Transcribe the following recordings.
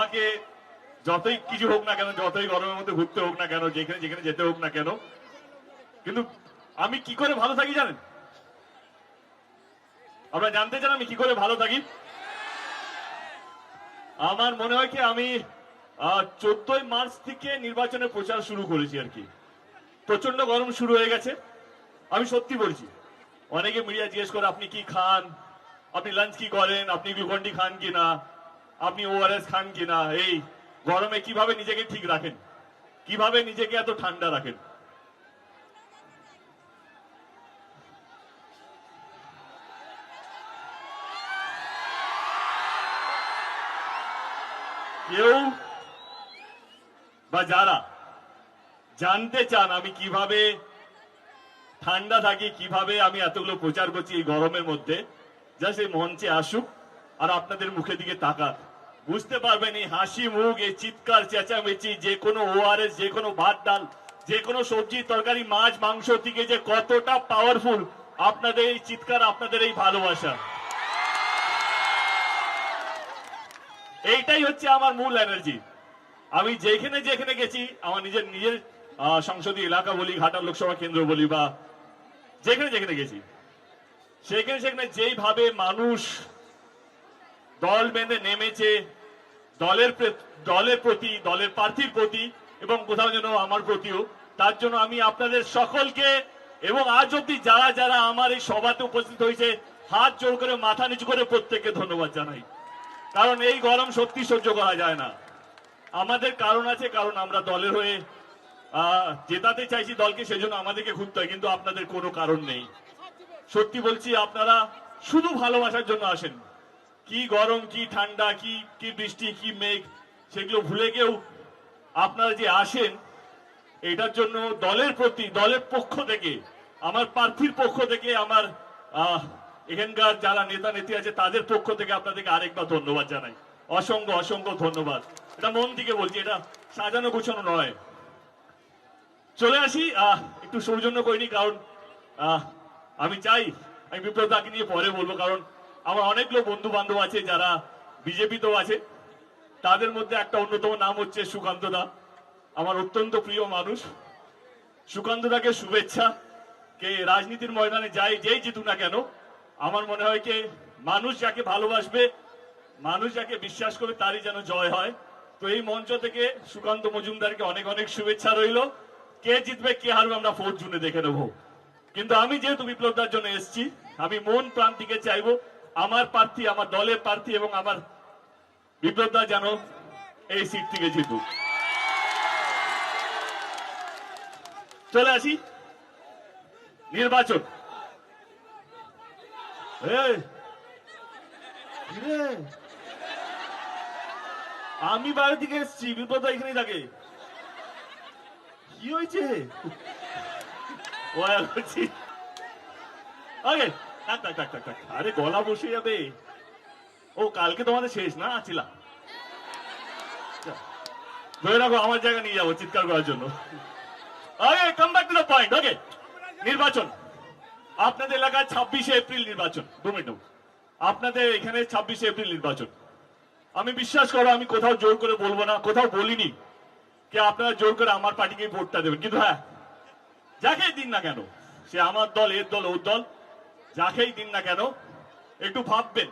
আমাকে যতই কিছু হোক না কেন, যতই গরমের মধ্যে ঘুরতে হোক না কেন, যেখানে যেখানে যেতে হোক না কেন, কিন্তু আমি কি করে ভালো থাকি জানেন? আপনারা জানতে চান আমি কি করে ভালো থাকি? আমার মনে হয় কি আমি চোদ্দই মার্চ থেকে নির্বাচনের প্রচার শুরু করেছি আর কি। প্রচণ্ড গরম শুরু হয়ে গেছে। আমি সত্যি বলছি, অনেকে মিডিয়া জিজ্ঞেস করে, আপনি কি খান? আপনি লাঞ্চ কি করেন? আপনি গ্লুকন্ডি খান কিনা আপনি ওআরএস খান কিনা? এই গরমে কীভাবে নিজেকে ঠিক রাখেন? কীভাবে নিজেকে এত ঠান্ডা রাখেন? কেউ বা যারা জানতে চান আমি কীভাবে ঠান্ডা থাকি, কীভাবে আমি এতগুলো প্রচার করছি এই গরমের মধ্যে যা সেই মঞ্চে আসুক আর আপনাদের মুখের দিকে তাকাক। বুঝতে পারবেন এই হাসি, মুখ, এই চিৎকার, চেঁচামেচি, যে কোনো ওআরএস যে কোনো ভাত ডাল, যে কোনো সবজি, তরকারি, মাছ, মাংস থেকে যে কতটা পাওয়ারফুল আপনাদের এই চিৎকার, আপনাদের এই ভালোবাসা। এইটাই হচ্ছে আমার মূল এনার্জি আমি যেখানে যেখানে গেছি, আমার নিজের নিজের সংসদীয় এলাকা বলি, ঘাটাল লোকসভা কেন্দ্র বলি বা যেখানে যেখানে গেছি, সেখানে সেখানে যেইভাবে মানুষ দল বেঁধে নেমেছে, দলের দলের প্রতি, দলের প্রার্থীর প্রতি এবং কোথাও যেন আমার প্রতিও। তার জন্য আমি আপনাদের সকলকে এবং আজ অব্দি যারা যারা আমার এই সভাতে উপস্থিত হয়েছে, হাত জোর করে, মাথা নিচু করে প্রত্যেককে ধন্যবাদ জানাই। কারণ এই গরম সত্যি সহ্য করা যায় না। আমাদের কারণ আছে, কারণ আমরা দলের হয়ে জেতাতে চাইছি দলকে, সেজন্য আমাদেরকে ঘুরতে হয়, কিন্তু আপনাদের কোনো কারণ নেই। সত্যি বলছি, আপনারা শুধু ভালোবাসার জন্য আসেন। কি গরম, কি ঠান্ডা, কি কি বৃষ্টি, কি মেঘ, সেগুলো ভুলে গেও আপনারা যে আসেন, এটার জন্য দলের প্রতি, দলের পক্ষ থেকে, আমার প্রার্থীর পক্ষ থেকে, আমার এখানকার যারা নেতা, নেত্রী আছে, তাদের পক্ষ থেকে আপনাদেরকে আরেকবার ধন্যবাদ জানাই। অসংখ্য অসংখ্য ধন্যবাদ। এটা মন থেকে বলছি, এটা সাজানো গুছানো নয়। চলে আসি একটু সৌজন্য করিনি, কারণ আমি চাই, আমি বিপ্লবদাকে নিয়ে পরে বলব, কারণ আমার অনেকগুলো বন্ধু বান্ধব আছে যারা বিজেপিতেও আছে। তাদের মধ্যে একটা অন্যতম নাম হচ্ছে সুকান্ত দা। আমার অত্যন্ত প্রিয় মানুষ। সুকান্ত দাকে শুভেচ্ছা। কে রাজনীতির ময়দানে যাই, যেই জিতুক না কেন, আমার মনে হয় কি মানুষ যাকে ভালোবাসবে, মানুষ যাকে বিশ্বাস করবে তারই যেন জয় হয়। তো এই মঞ্চ থেকে সুকান্ত মজুমদারকে অনেক অনেক শুভেচ্ছা রইল। কে জিতবে, কে হারবে আমরা ফোর্থ জুনে দেখে নেব। কিন্তু আমি যেহেতু বিপ্লবদার জন্য এসেছি, আমি মন প্রাণ থেকে চাইব। আমার প্রার্থী, আমার দলের প্রার্থী এবং আমার বিপ্লবদা যেন এই সিট থেকে জিতুক। চলে আসি। নির্বাচন আমি বাইরে থেকে এসেছি বিপদ এখানেই থাকে। কি হয়েছে? ওয়া ওকে আরে গলা বসে যাবে। ও, কালকে তোমাদের শেষ না? আছিলা ধরে রাখো, আমার জায়গা নিয়ে যাব চিৎকার করার জন্য। নির্বাচন। আপনাদের এলাকায় ছাব্বিশে এপ্রিল নির্বাচন। দু মিনিট আপনাদের এখানে ছাব্বিশে এপ্রিল নির্বাচন। আমি বিশ্বাস করো, আমি কোথাও জোর করে বলব না, কোথাও বলিনি যে আপনারা জোর করে আমার পার্টিকে ভোটটা দেবেন। কিন্তু হ্যাঁ যাকে দিন না কেন, সে আমার দল, এর দল, ওর দল যাকেই দিন না কেন, একটু ভাববেন।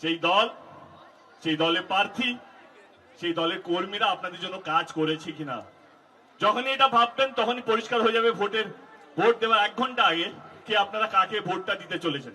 সেই দল, সেই দলে প্রার্থী, সেই দলের কর্মীরা আপনাদের জন্য কাজ করেছে কিনা। যখনই এটা ভাববেন, তখনই পরিষ্কার হয়ে যাবে ভোটের, ভোট দেওয়ার এক ঘণ্টা আগে কি আপনারা কাকে ভোটটা দিতে চলেছেন।